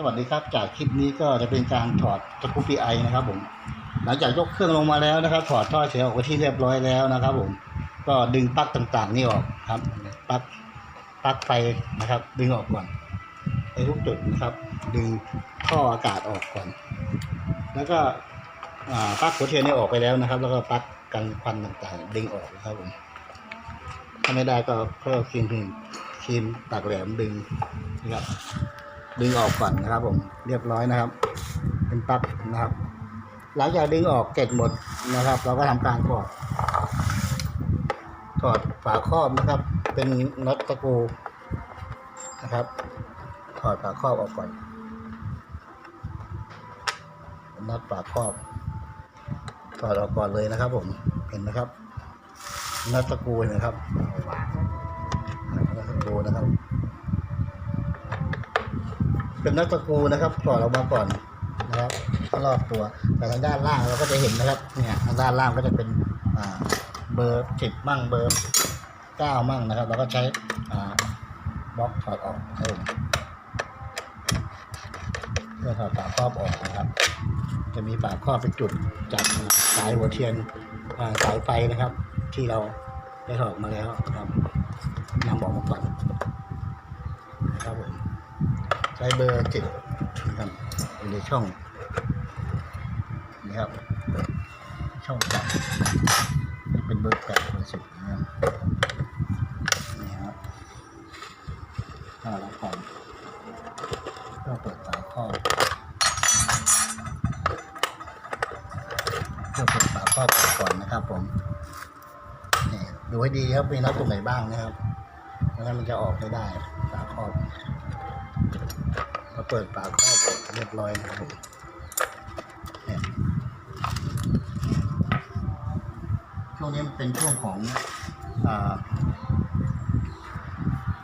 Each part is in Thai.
สวัสดีครับ จากคลิปนี้ก็จะเป็นการถอดสกูปีไอนะครับผม หลังจากยกเครื่องลงมาแล้วนะครับ ถอดท่อเสียออกไปที่เรียบร้อยแล้วนะครับ ผม ก็ดึงปลั๊กต่างๆ นี่ออกครับปลั๊กปลั๊กไฟนะครับ ดึงออกก่อนในทุกจุดนะครับ ดึงท่ออากาศออกก่อน แล้วก็ปลั๊กหัวเทียนนี่ออกไปแล้วนะครับ แล้วก็ปลั๊กกันควันต่างๆ ดึงออกนะครับผม ถ้าไม่ได้ก็ก็ครีมพิมครีมตักแหลมดึงนะครับ ดึงออกก่อนนะครับผมเรียบร้อยนะครับ เป็นปลั๊กนะครับ หลังจากดึงออกเกล็ดหมดนะครับ เราก็ทำการถอดถอดฝาครอบนะครับ เป็นน็อตตะปูนะครับถอดฝาครอบออกก่อนน็อตฝาครอบถอดออกก่อนเลยนะครับ ผมเห็นนะครับน็อตตะปูเห็นไหมครับน็อตตะปูนะครับ เป็นน็อตะปูนะครับถอดออกมาก่อนนะครับรอบตัวแต่ทางด้านล่างเราก็จะเห็นนะครับเนี่ยทางด้านล่างก็จะเป็นเบอร์สิบมั่งเบอร์เก้ามั่งนะครับเราก็ใช้บล็อกถอดออกครับผมเพื่อถอดฝาครอบออกนะครับ จะมีฝาครอบเป็นจุดจากสายหัวเทียนสายไฟนะครับ ที่เราได้ถอดมาแล้วนะครับนำออกมาก่อน ใช้เบอร์เจ็ดนะครับอยู่ในช่องนะครับช่องจับนี่เป็นเบอร์แปดเบอร์สิบนะครับนี่ครับถ้าเราผ่อนก็เปิดฝาครอบเพื่อเปิดฝาครอบก่อนนะครับผมนี่ดูให้ดีครับมีน็อตตรงไหนบ้างนะครับไม่งั้นมันจะออกไม่ได้ เปิดฝาครอบเรียบร้อยนะครับผมเนี่ยช่วงนี้มันเป็นช่วงของอ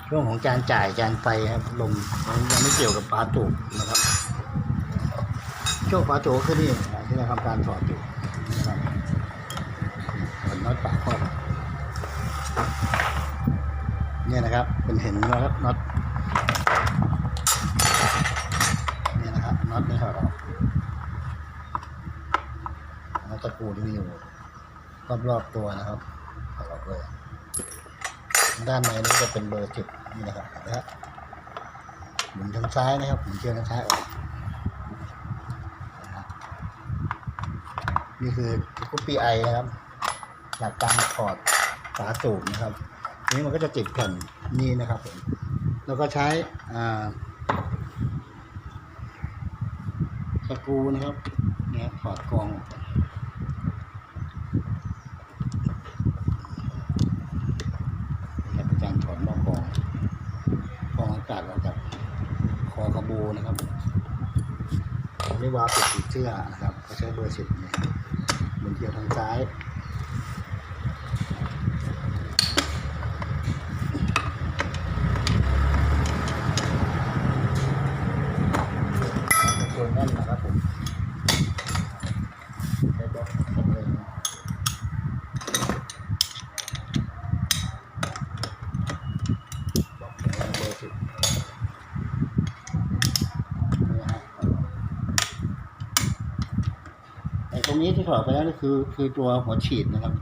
ช่วงของการจ่ายการไฟครับลมยังยังไม่เกี่ยวกับฝาตูบนะครับช่วงฝาตูบคือนี่ที่เราทำการถอดอยู่นะครับน็อตฝาครอเนี่ยนะครับเป็นเห็นนะครับน็อต นี่นะครับน็อตไม่ถอดออกน็อ ตะปูที่มีอยู่รอบรอบๆตัวนะครับอดอกเลย ด้านในนี้จะเป็นเบอร์สิบนี่นะครับนะฮะหมุนทางซ้ายนะครับหมุนเชือกทางซ้ายออกนี่คือคุปปี้ไอนะครับ หลักการถอดฝาสูบนะครับนี่มันก็จะติดแผ่นนี่นะครับผมแล้วก็ใช้อ่าสกรูนะครับเนี่ยถอดกองออกก่อนนี่ครับเป็นการถอดหม้อกรองกรองอากาศออกจากคอกระบูนะครับ ไม่วาปิดเสื้อนะครับก็ใช้เบอร์สิบเนี่ยหมุนเกี่ยวทางซ้ายตัวแน่นนะครับผม ใช้บล็อกสำเร็จนะบล็อกเบอร์สิบนี่ฮะไอ้ตรงนี้ ที่ถอดไปแล้วนี่คือคือตัวหัวฉีดนะครับ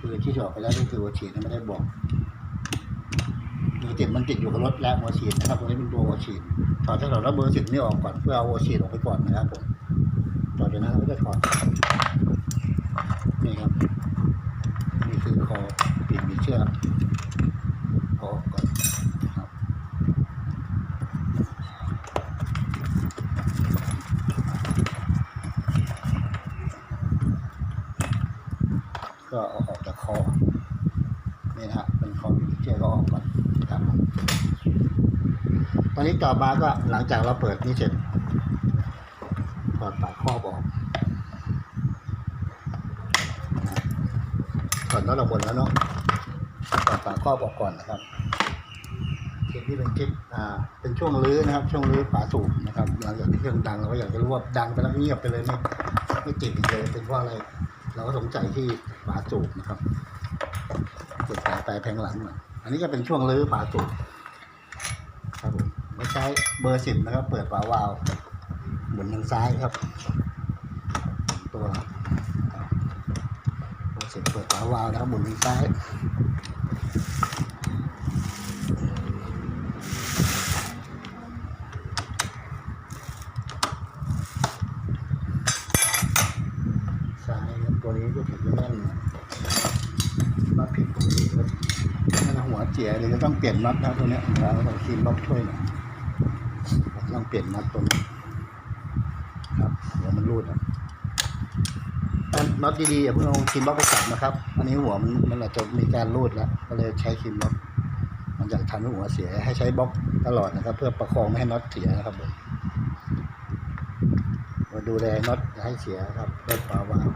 คือที่ถอดไปแล้วนี่คือหัวฉีดนะไม่ได้บอกคือติดมันติดอยู่กับรถแล้วหัวฉีดนะครับตรงนี้เป็นตัวหัวฉีดถอดถ้าถอดแล้วเบอร์สิบนี่ออกก่อนเพื่อเอาหัวฉีดออกไปก่อนนะครับผมต่อจากนั้นเราก็จะถอดนี่ครับนี่คือคอปิดมีเชือกคอออกก่อนครับก็เอาออกจากคอ นี่นะฮะเป็นคอปิดมีเชือกก็ออกก่อนครับ ต่อมาก็หลังจากเราเปิดนี่เสร็จถอดฝากครอบออกถอดน็อตออกหมดแล้วเนาะถอดฝากครอบออกก่อนนะครับคลิปนี้เป็นคลิปอ่าเป็นช่วงรื้อนะครับ ช่วงรื้อฝาสูบนะครับหลังจากที่เครื่องดังเราก็อยากจะรู้ว่าดังไปแล้วเงียบไปเลยไม่ไม่ติดอีกเลยเป็นเพราะอะไร เราก็สงสัยที่ฝาสูบนะครับเกิดสายไฟแผงหลังหน่อยอันนี้ก็เป็นช่วงรื้อฝาสูบ ช้เบอร์สิบนะครับ เปิดฝาวาล์วหมุนทางซ้ายครับ ตัวเบอร์สิบเปิดฝาวาล์วนะครับหมุนทางซ้ายซ้ายครับตัวนี้ก็ผิดไม่แน่นนะน็อตผิดปกติครับถ้าหัวเจียเลยก็ต้องเปลี่ยนน็อตนะตัวเนี้ยเราต้องคีมล็อกช่วยหน่อย ต้องเปลี่ยนน็อตตัวนี้ครับเดี๋ยวมันรูดอะน็อตดีๆอย่าเพิ่งเอาคีมบล็อกไปจับนะครับ อันนี้หัวมันมันอาจจะมีการรูดแล้วก็เลยใช้คีมบล็อกมันจะทำให้หัวเสียให้ใช้บล็อกตลอดนะครับ เพื่อประคองไม่ให้น็อตเสียนะครับผมมาดูแลน็อตให้เสียครับน็อตปาวาว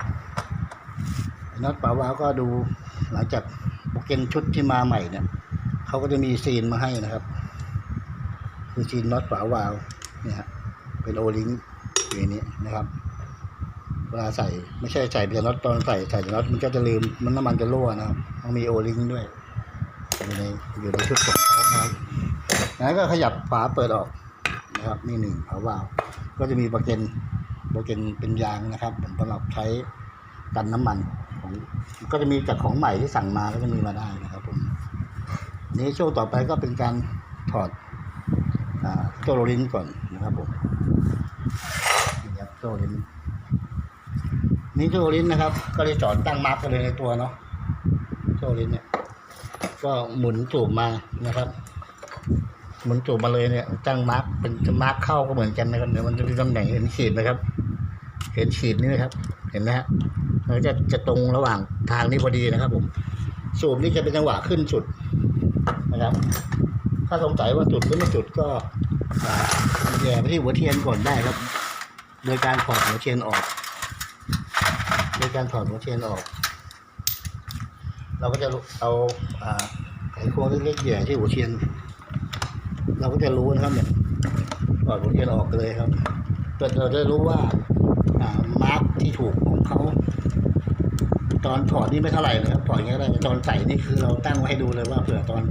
น็อตปาวาวก็ดูหลังจากโปรเกนชุดที่มาใหม่เนี่ยเขาก็จะมีซีนมาให้นะครับ คือซีนน็อตปาวาล์วเนี่ยฮะเป็นโอลิงอย่างนี้นะครับเวลาใส่ไม่ใช่ใส่แต่น็อตตอนใส่ใส่น็อตมันก็จะลืมมันน้ำมันจะรั่วนะครับต้องมีโอลิงด้วยอยู่ในอยู่ในชุดของเขานะครับแล้วก็ขยับฝาเปิดออกนะครับนี่หนึ่งฝาวาล์วก็จะมีโปรเกนโบเกนเป็นยางนะครับผมสำหรับใช้กันน้ำมันของก็จะมีจากของใหม่ที่สั่งมาก็จะมีมาได้นะครับผมนี้ช่วงต่อไปก็เป็นการถอด โจโรลินก่อนนะครับผมนี่ครับโจโรลินนี่โจโรลินนะครับ ก็เลยจอดตั้งมาร์กเลยในตัวเนาะโจโรลินเนี่ย ก็หมุนจูบมานะครับ หมุนจูบมาเลยเนี่ยตั้งมาร์กเป็นมาร์กเข้าก็เหมือนกันนะครับเดี๋ยวมันจะมีตำแหน่งเห็นขีดไหมครับ เห็นขีดนี่ไหมครับ เห็นไหมฮะมันจะจะตรงระหว่างทางนี้พอดีนะครับ ผม สูบนี่จะเป็นจังหวะขึ้นสุดนะครับ ถ้าสงสัยว่าจุดหรือไม่จุดก็แย่ไปที่หัวเทียนก่อนได้ครับ โดยการถอดหัวเทียนออก โดยการถอดหัวเทียนออก เราก็จะเอาไขควงเล็กๆแหย่ที่หัวเทียน เราก็จะรู้นะครับเนี่ยถอดหัวเทียนออกเลยครับเราเราจะรู้ว่าอ่ามาร์กที่ถูกของเขาตอนถอดนี่ไม่เท่าไหร่นะครับถอดอย่างได้ตอนใส่นี่คือเราตั้งไว้ให้ดูเลยว่าเผื่อตอน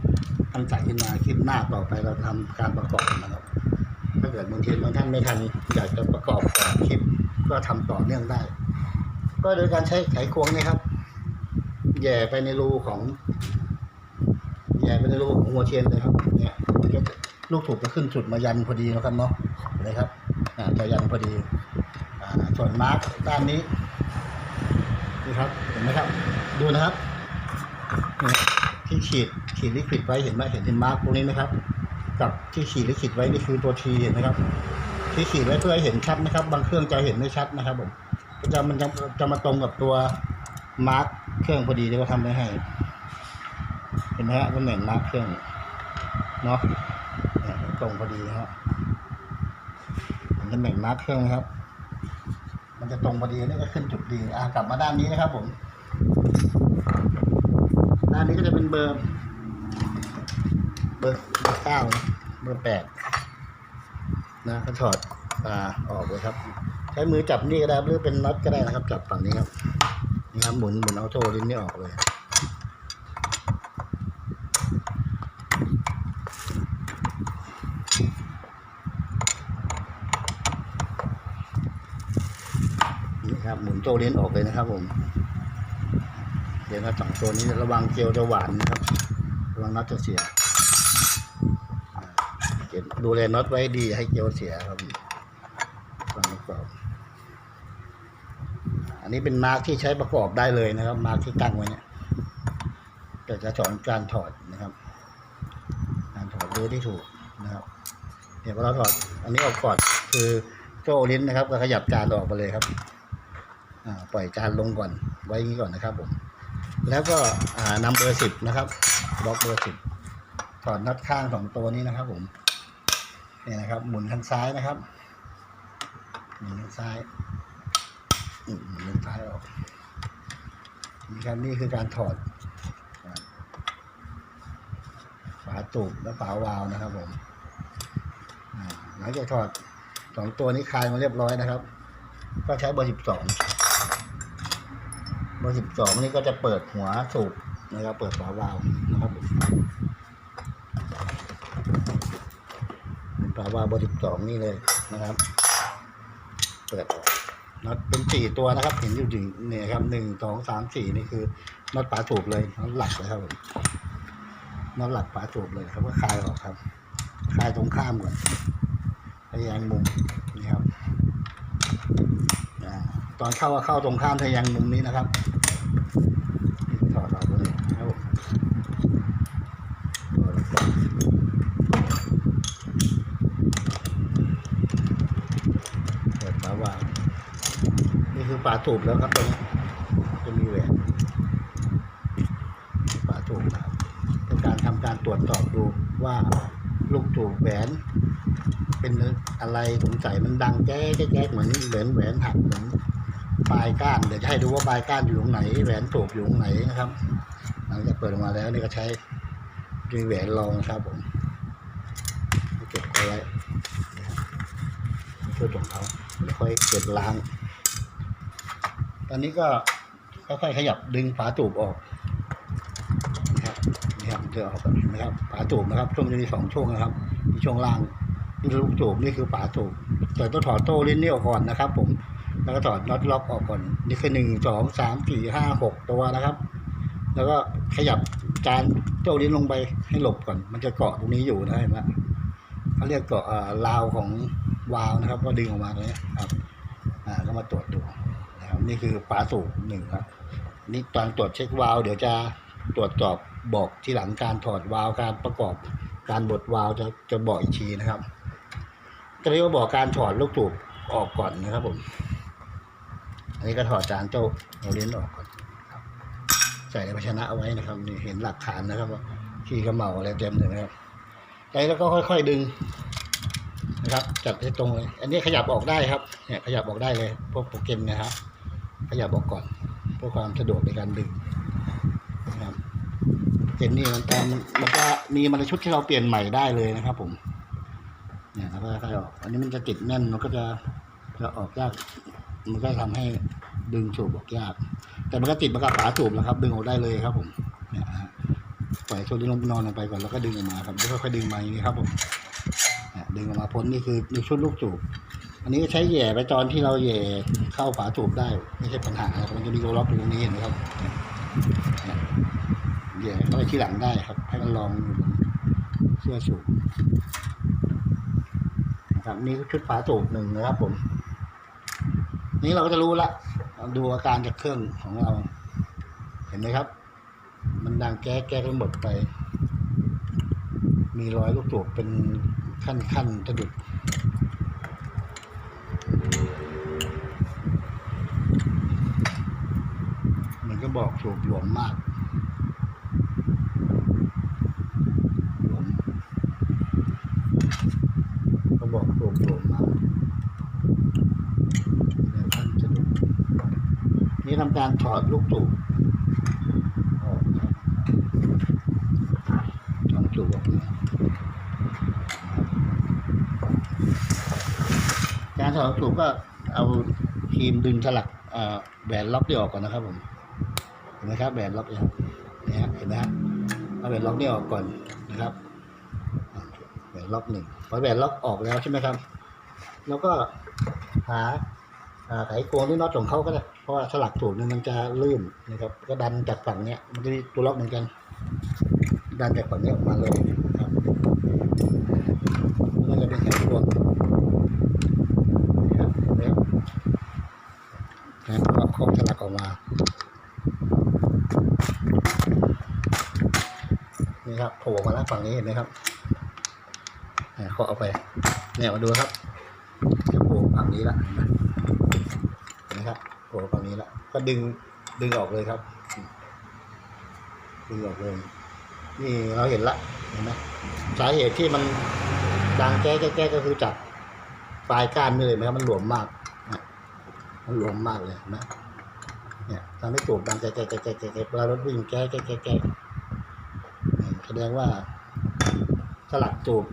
ทำใส่ขึ้นมาคลิปหน้าต่อไปเราทำการประกอบนะครับถ้าเกิดบางทีบางท่านไม่ทันอยากจะประกอบต่อคลิปก็ทำต่อเนื่องได้ ก็โดยการใช้ไขควงนี่ครับแย่ไปในรูของแย่ไปในรูของหัวเทียนเลยครับเนี่ยมันก็จะลูกถูกจะขึ้นจุดมายันพอดีนะครับเนาะเลยครับอ่าจะยันพอดีอ่าส่วนมาร์กด้านนี้นี่ครับเห็นไหมครับ ดูนะครับที่ขีด ขีดลิควิดไว้เห็นไหมเห็นที่มาร์กตรงนี้ไหมครับ กับที่ขีดลิควิดไว้นี่คือตัวทีเห็นไหมครับ ที่ขีดไว้เพื่อให้เห็นชัดนะครับ บางเครื่องจะเห็นไม่ชัดนะครับผมจะมันจะจะมาตรงกับตัวมาร์กเครื่องพอดีที่เขาทำไว้ให้ เห็นไหมฮะตำแหน่งมาร์กเครื่องเนาะตรงพอดีนะครับเห็นตำแหน่งมาร์กเครื่องครับ มันจะตรงพอดีนี่ก็ขึ้นจุดดีอ่ากลับมาด้านนี้นะครับผมด้านนี้ก็จะเป็นเบอร์ บอร์เบอร์เก้านะเบอร์แปดนะก็ถอดอ่าออกเลยครับ ใช้มือจับนี่ก็ได้หรือเป็นน็อตก็ได้นะครับ จับฝั่งนี้ครับนี่ครับหมุนหมุนเอาโทลิ้นนี่ออกเลยนี่ครับหมุนโจเลนออกเลยนะครับ ผมเดี๋ยวนะสองตัวนี้ระวังเกลียวจะหวานนะครับระวังน็อตจะเสีย ดูแลน็อตไว้ดีให้เกลียวเสียครับวางประกอบอันนี้เป็นมาร์กที่ใช้ประกอบได้เลยนะครับ มาร์กที่ตั้งไว้เนี่ยแต่จะสอนการถอดนะครับ การถอดดูที่ถูกนะครับเดี๋ยวเราถอด อันนี้ออกก่อนคือโซ่ลิ้นนะครับ ก็ขยับจานออกไปเลยครับอ่าปล่อยจานลงก่อนไว้อย่างนี้ก่อนนะครับผมแล้วก็อ่านำเบอร์สิบนะครับบล็อกเบอร์สิบถอดน็อตข้างสองตัวนี้นะครับผม นี่นะครับ หมุนทางซ้ายนะครับหมุนทางซ้ายหมุนทางซ้ายออกนี่ครับนี่คือการถอดฝาตูบและฝาวาล์วนะครับผมหลังจากถอดสองตัวนี้คลายมาเรียบร้อยนะครับ ก็ใช้เบอร์สิบสองเบอร์สิบสองนี่ก็จะเปิดหัวสูบนะครับ เปิดฝาวาล์วนะครับผม ฝาวาเบอร์สิบสองนี่เลยนะครับ เปิดออกน็อตเป็นสี่ตัวนะครับ เห็นอยู่จริงเนี่ยครับหนึ่งสองสามสี่นี่คือน็อตฝาสูบเลยน็อตหลักเลยครับผมน็อตหลักฝาสูบเลยครับก็คลายออกครับคลายตรงข้ามก่อนทะแยงมุมนี่ครับตอนเข้าก็เข้าตรงข้ามทะแยงมุมนี้นะครับนี่ถอดออกเลยครับผมถอดออกเปิดฝาวาล์ว นี่คือฝาสูบแล้วครับตรงนี้จะมีแหวนฝาสูบนะครับเป็นการทำการตรวจสอบดูว่าลูกสูบแหวน เป็นอะไรสงสัยมันดังแจ๊กแจ๊กเหมือนแหวนแหวนหักเหมือนปลายก้านเดี๋ยวจะให้ดูว่าปลายก้านอยู่ตรงไหนแหวนสูบอยู่ตรงไหนนะครับหลังจากเปิดออกมาแล้วนี่ก็ใช้ดีแหวนรองนะครับผมเก็บเอาไว้ช่วยของเขาแล้วค่อยเก็บล้าง ตอนนี้ก็ค่อยๆขยับดึงฝาตูบออกนะครับนี่ครับเดี๋ยวออกแบบนะครับฝาตูบนะครับช่วงจะมีสองช่วงนะครับมีช่วงล่างนี่ลูกตูบนี่คือฝาตูบแต่ต้องถอดโต้ลิ้นนี่ออกก่อนนะครับ ผมแล้วก็ถอดน็อตล็อกออกก่อนนี่คือหนึ่งสองสามสี่ห้าหกตัวนะครับ แล้วก็ขยับจานโต้ลิ้นลงไปให้หลบก่อน มันจะเกาะตรงนี้อยู่นะเห็นไหมเขาเรียกเกาะอ่าราวของวาล์วนะครับ ก็ดึงออกมาตรงนี้ครับอ่าก็มาตรวจดู นี่คือฝาสูบหนึ่งครับนี่ตอนตรวจเช็ควาล์วเดี๋ยวจะตรวจสอบบอกที่หลังการถอดวาล์วการประกอบการบดวาล์วจะจะบอกอีกทีนะครับก็เรียกว่าบอกการถอดลูกสูบออกก่อนนะครับผมอันนี้ก็ถอดจานเจ้าเอาเลนออกก่อนใส่ในภาชนะเอาไว้นะครับนี่เห็นหลักฐานนะครับว่าขี้กระเหมาอะไรเต็มเลยนะครับแล้วก็ค่อย ๆดึงนะครับจับให้ตรงเลย อันนี้ขยับออกได้ครับเนี่ยขยับออกได้เลยพวกโปรแกรมนะครับ ขยับออกก่อนเพื่อความสะดวกในการดึงนะครับเจนนี่มันตามมันก็มีมันชุดที่เราเปลี่ยนใหม่ได้เลยนะครับ ผม เนี่ยแล้วก็ค่อยออก อันนี้มันจะติดแน่นมันก็จะจะออกยาก มันก็ทำให้ดึงสูบออกยาก แต่มันก็ติดมากับฝาสูบแล้วครับ ดึงออกได้เลยครับ ผมเนี่ยฮะปล่อยโซลินลงนอนลงไปก่อนแล้วก็ดึงออกมาครับแล้วค่อยดึงมาอย่างนี้ครับ ผมดึงออกมาพ้นนี่คือในชุดลูกจูบ อันนี้ก็ใช้แย่ไปตอนที่เราแย่เข้าฝาจูบได้ ไม่ใช่ปัญหาอะไรมันจะมีโรล็อกอยู่ตรงนี้เห็นไหมครับแย่เข้าไปที่หลังได้ครับ ให้มันลองเสื้อสูบนะครับนี่ชุดฝาจูบหนึ่งนะครับ ผม นี้เราก็จะรู้ละดูอาการจากเครื่องของเรา เห็นไหมครับ มันดังแก๊แก๊กไปหมดไป มีรอยลูกตูบเป็นขั้นขั้นๆสะดุด มันก็บอกสูบหลวมมากหลวมก็บอกสูบหลวมมากเนี่ยขั้นสะดุดนี่ทำการถอดลูกตูบออกลองสูบออกดู การถอดสูบก็เอาครีมดึงสลักแหวนล็อกนี่ออกก่อนนะครับผมเห็นไหมครับแหวนล็อกเนี่ยเนี่ยฮะเห็นไหมฮะเอาแหวนล็อกนี่ออกก่อนนะครับแหวนล็อกหนึ่งพอแหวนล็อกออกแล้วใช่ไหมครับ แล้วก็หาไขควงที่น็อตของเขาก็ได้เพราะว่าสลักสูบเนี่ยมันจะลื่นนะครับ ก็ดันจากฝั่งเนี้ยมันจะมีตัวล็อกเหมือนกัน ดันจากฝั่งนี้ออกมาเลยนะครับมันจะเป็นไขควง นะครับแล้วแล้ว ออกมานี่ครับโผล่มาแล้วฝั่งนี้เห็นไหมครับเนี่ยเคาะเอาไปเนี่ยมาดูครับจะโผล่ฝั่งนี้ละเห็นไหมเห็นไหมครับโผล่ฝั่งนี้ละก็ดึงดึงออกเลยครับดึงออกเลยนี่เราเห็นละเห็นไหมสาเหตุที่มันดังแก้แก้ก็คือจากปลายก้านนี่เลยไหมครับมันหลวมมาก มันหลวมมากเลยเห็นะ ทำให้จูบดังแกะแกะแกะแกะแกะเวลารถวิ่งแกะแกะแกะแกะแสดงว่าสลักจูบ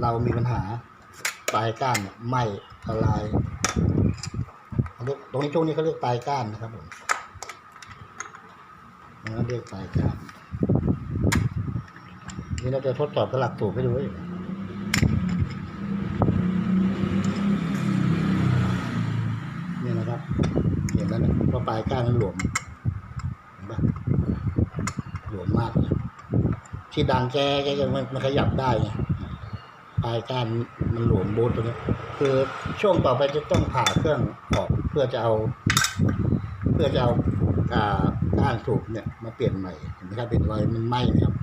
เรามีปัญหาปลายก้านไหมละลายตรงนี้ช่วงนี้เขาเรียกปลายก้านนะครับผมนะเรียกปลายก้านนี่เราจะทดสอบสลักจูบให้ดู เพราะปลายก้านมันหลวมเห็นปะหลวมมากเลยที่ดังแกแกมันมันขยับได้ไงปลายก้านมันหลวมโบทตัวนี้คือช่วงต่อไปจะต้องผ่าเครื่องออกเพื่อจะเอา เพื่อจะเอาก้านสูบเนี่ยมาเปลี่ยนใหม่เห็นไหมครับเป็นรอยมันไหม้นะครับ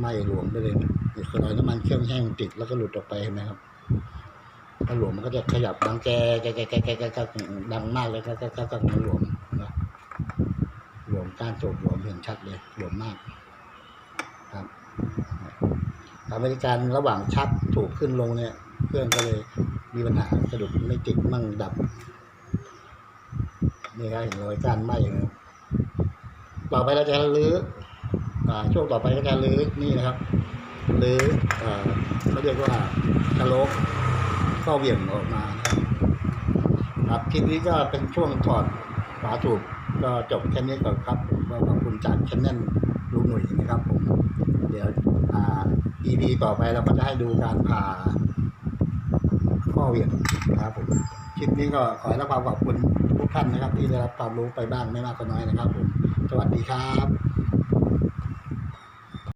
ไหม้หลวมไปเลยนี่ยนี่คือรอยน้ำมันเครื่องแห้งติดแล้วก็หลุดออกไปเห็นไหมครับ ถ้าหลวมมันก็จะขยับดังแกแกแกแกแกแกแกดังมากเลยก็ก็ก็ก็มันหลวมนะหลวมก้านสูบหลวมเห็นชัดเลยหลวมมาก ครับทำให้การระหว่างชักถูกขึ้นลงเนี่ยเครื่องก็เลยมีปัญหาสะดุดไม่ติดมั่งดับนี่ครับเห็นรอยกานไหม้นะครับต่อไปเราจะรื้อ่าช่วงต่อไปก็จะรื้อนี่นะครับรื้อเขาเรียกว่าชะโลก ข้อเหวี่ยงออกมาครับครับคลิปนี้ก็เป็นช่วงถอดฝาสูบก็จบแค่นี้ก่อนครับผมก็ขอบคุณจากชแนลลุงหนุ่ยนะครับผมเดี๋ยวอ่า EP ต่อไปเราก็จะให้ดูการผ่าข้อเหวี่ยงนะครับผมคลิปนี้ก็ขอให้รับความขอบคุณทุกท่านนะครับ ที่ได้รับความรู้ไปบ้างไม่มากก็น้อยนะครับผมสวัสดีครับ